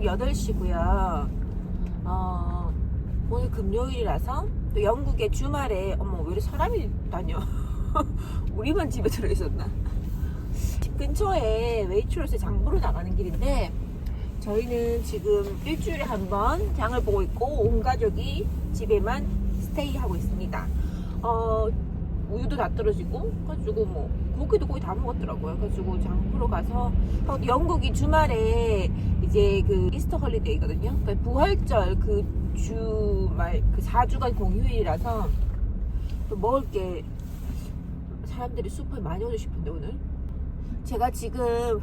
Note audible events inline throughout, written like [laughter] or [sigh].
지금 8시고요. 어, 오늘 금요일이라서 또 영국의 주말에 어머 왜 이렇게 사람이 다녀? [laughs] 우리만 집에 들어있었나? 집 근처에 웨이트로스 장보러 나가는 길인데 저희는 지금 일주일에 한 번 장을 보고 있고 온 가족이 집에만 스테이하고 있습니다. 어, 우유도 다 떨어지고 가지고 뭐 고기도 거의 다 먹었더라고요. 그래가지고 장 보러 가서 어, 영국이 주말에 이제 그 이스터 헐리데이거든요. 그러니까 부활절 그 주말 그 4주간 공휴일이라서 또 먹을 게 사람들이 슈퍼에 많이 오고 싶은데 오늘 제가 지금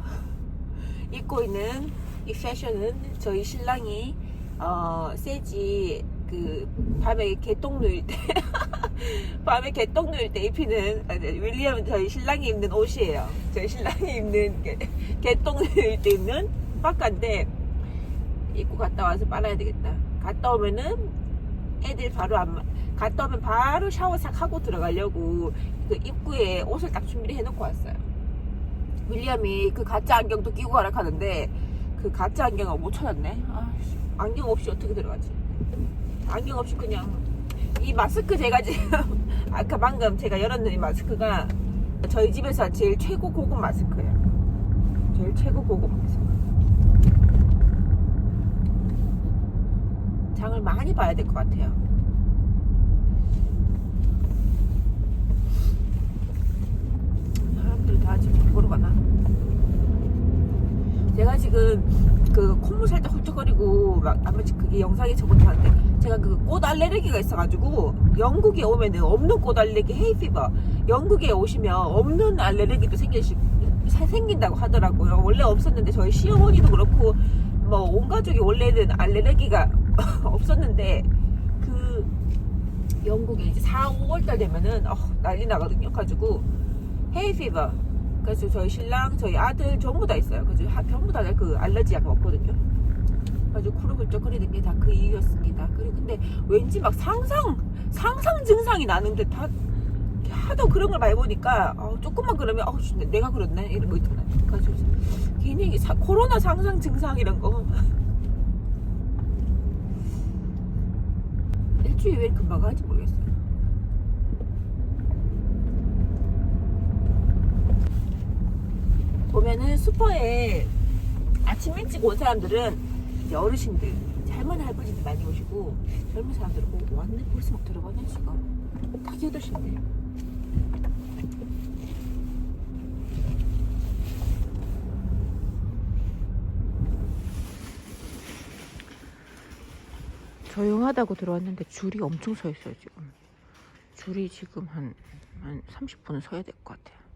[laughs] 입고 있는 이 패션은 저희 신랑이 어 세지 그 밤에 개똥 누일 때 [laughs] [laughs] 밤에 개똥 누일 때 입히는 아, 네, 윌리엄은 저희 신랑이 입는 옷이에요. 저희 신랑이 입는 개, 개똥 누일 때 입는 바카인데 입고 갔다 와서 빨아야 되겠다. 갔다 오면은 애들 바로 안 마- 갔다 오면 바로 샤워 싹 하고 들어가려고 그 입구에 옷을 딱 준비를 해놓고 왔어요. 윌리엄이 그 가짜 안경도 끼고 가라 하는데 그 가짜 안경을 못 찾았네. 아, 씨, 안경 없이 어떻게 들어가지? 안경 없이 그냥 이 마스크 제가 지금 [laughs] 아까 방금 제가 열었는 이 마스크가 저희 집에서 제일 최고 고급 마스크예요. 제일 최고 고급 마스크. 장을 많이 봐야 될 것 같아요. 사람들 다 지금 보러 가나? 제가 지금 그 콧물 살짝 훌쩍거리고 막 아마 그게 영상에 봤는데 제가 그 꽃 알레르기가 있어가지고 영국에 오면은 없는 꽃 알레르기 헤이피버 영국에 오시면 없는 알레르기도 생길 수 사- 생긴다고 하더라고요. 원래 없었는데 저희 시어머니도 그렇고 뭐 온 가족이 원래는 알레르기가 [laughs] 없었는데 그 영국에 이제 4, 5월달 되면은 어, 난리 나거든요. 가지고 헤이피버 그래서 저희 신랑, 저희 아들 전부 다 있어요. 하- 전부 다 그 알러지 약 먹거든요. 그래서 쿠르 훌쩍거리는 게 다 그 이유였습니다. 그리고 근데 왠지 막 상상, 상상 증상이 나는데 다 하도 그런 걸 많이 보니까 어, 조금만 그러면 어, 씨, 내가 그렇네 이런 거 있잖아요. 그래서 괜히 사- 코로나 상상 증상 이런 거 [laughs] 일주일 왜 금방 가는지 모르겠어요. 보면은 슈퍼에 아침 일찍 온 사람들은 이제 어르신들, 이제 할머니, 할아버지들 많이 오시고 젊은 사람들은 뭐 왔네? 벌써 막 들어가네, 지금. 딱 8시인데. 조용하다고 들어왔는데 줄이 엄청 서 있어요, 지금. 줄이 지금 한, 한 30분은 서야 될 것 같아요.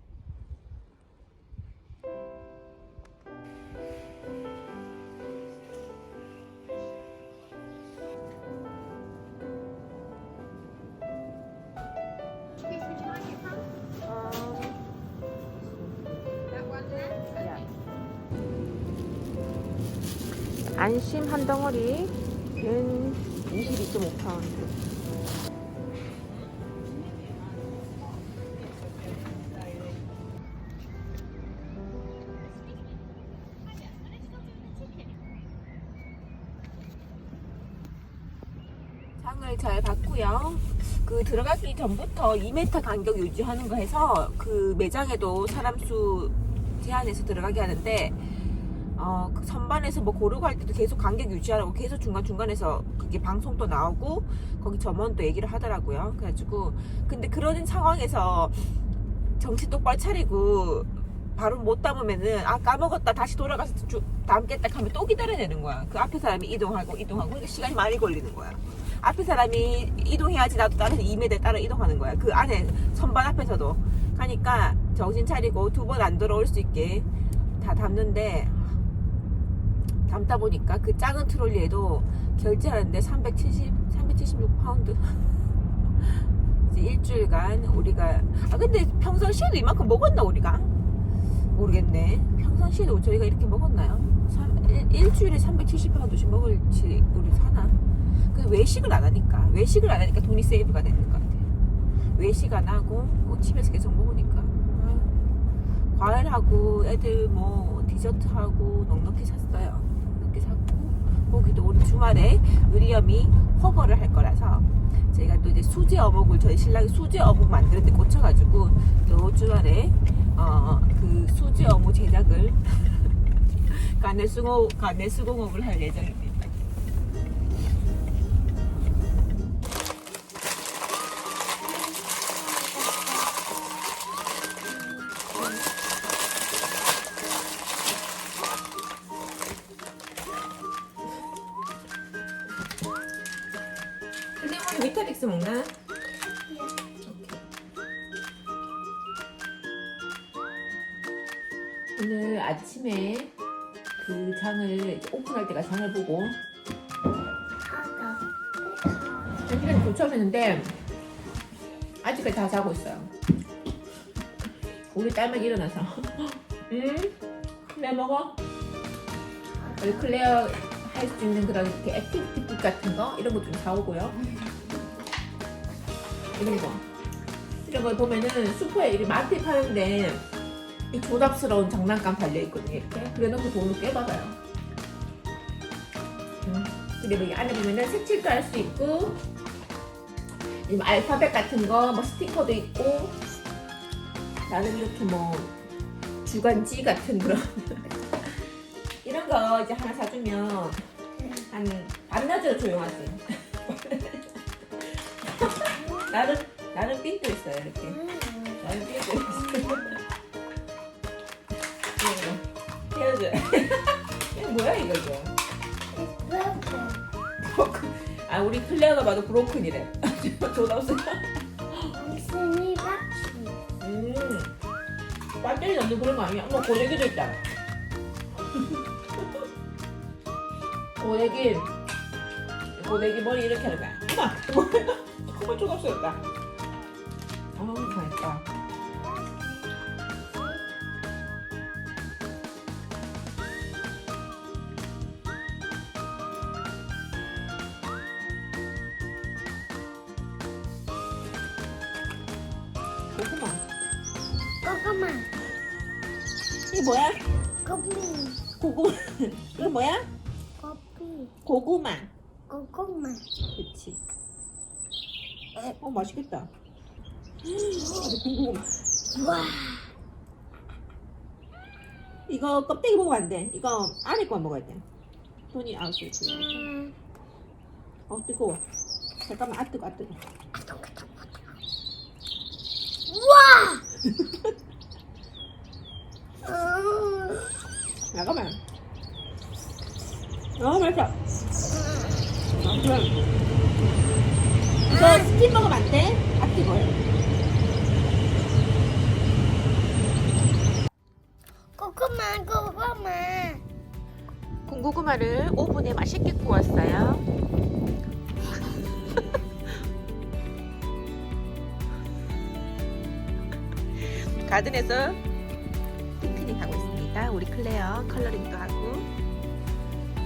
안심 한 덩어리는 22.5파운드. 장을 잘 봤고요. 그 들어가기 전부터 2m 간격 유지하는 거 해서 그 매장에도 사람 수 제한해서 들어가게 하는데 어, 그 선반에서 뭐 고르고 할 때도 계속 간격 유지하라고 계속 중간중간에서 그게 방송도 나오고 거기 점원도 얘기를 하더라고요. 그래가지고 근데 그런 상황에서 정신 똑바로 차리고 바로 못 담으면은 아 까먹었다 다시 돌아가서 주, 담겠다 하면 또 기다려야 되는 거야. 그 앞에 사람이 이동하고 이동하고 그러니까 시간이 많이 걸리는 거야. 앞에 사람이 이동해야지 나도 따라서 2m 따라 이동하는 거야. 그 안에 선반 앞에서도 가니까 정신 차리고 두 번 안 돌아올 수 있게 다 담는데 담다 보니까 그 작은 트롤리에도 결제하는데 370, 376파운드. [laughs] 이제 일주일간 우리가 아 근데 평상시에도 이만큼 먹었나 우리가 모르겠네. 평상시에도 저희가 이렇게 먹었나요? 삼- 일, 일주일에 370파운드씩 먹을지 우리 사나? 그 외식을 안 하니까 외식을 안 하니까 돈이 세이브가 되는 것 같아요. 외식 안 하고 뭐 집에서 계속 먹으니까 아유, 과일하고 애들 뭐 디저트하고 넉넉히 샀어요. 거기도 우리 주말에 의리엄이 허거를 할 거라서 제가 또 이제 수제 어묵을 저희 신랑이 수제 어묵 만드는데 꽂혀가지고 또 주말에 어, 그 수제 어묵 제작을 [laughs] 가내 수공 가내 수공업을 할 예정입니다. 오늘 아침에 그 장을 오픈할 때가 장을 보고 여기는 도착했는데 아직까지 다 자고 있어요. 우리 딸만 일어나서 [laughs] 응? 클레어 먹어? 우리 클레어 할 수 있는 그런 이렇게 액티비티 북 같은 거 이런 거 좀 사오고요. 이런 거 이런 거 보면은 슈퍼에 이렇게 마트에 파는데 이 조잡스러운 장난감 달려 있거든요. 이렇게 그래놓고 돈을 꽤 받아요. 음. 그리고 이 안에 보면은 색칠도 할 수 있고 이 알파벳 같은 거, 뭐 스티커도 있고 나는 이렇게 뭐 주간지 같은 그런 [laughs] 이런 거 이제 하나 사주면 한 반나절 조용하지. [laughs] 나는 나는 삔도 있어요 이렇게. 나는 삔도 있어요. [laughs] 헤어져. [laughs] 이거 뭐야 이거 이거. 브로큰. [laughs] 아 우리 클레어가 봐도 브로큰이래. 조담스. [laughs] 음. 배터리 넣는 그런 거 아니야? 엄마 고데기도 있다. 고데기. 고데기 머리 이렇게 하는 거야. 엄마, 정말 조담스럽다. 아, 맛있다. 고구마. 이게 뭐야? 고구마. [laughs] 이거 뭐야? 고구마. 그치. 어, 맛있겠다. 고구마. 이거 껍데기 먹으면 안 돼. 이거 안에 거만 먹어야 돼. 손이 아우 씨. 어 뜨거워. 잠깐만 아 뜨거 아 뜨거. [laughs] 잠깐만. 어 맛있어. 아, 그래. 이거 스팀 먹으면 안 돼. 아 뜨거워. 군고구마를 오븐에 맛있게 구웠어요. [laughs] 가든에서 우리 클레어 컬러링도 하고.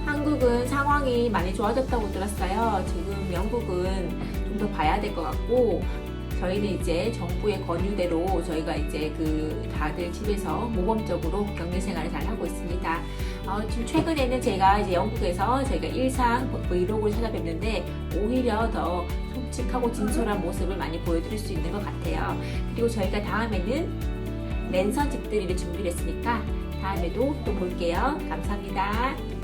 한국은 상황이 많이 좋아졌다고 들었어요. 지금 영국은 좀 더 봐야 될 것 같고 저희는 이제 정부의 권유대로 저희가 이제 그 다들 집에서 모범적으로 격리 생활을 잘 하고 있습니다. 어, 지금 최근에는 제가 이제 영국에서 저희가 일상 브이로그를 찾아뵙는데 오히려 더 솔직하고 진솔한 모습을 많이 보여드릴 수 있는 것 같아요. 그리고 저희가 다음에는 랜선 집들이를 준비를 했으니까 다음에도 또 볼게요. 감사합니다.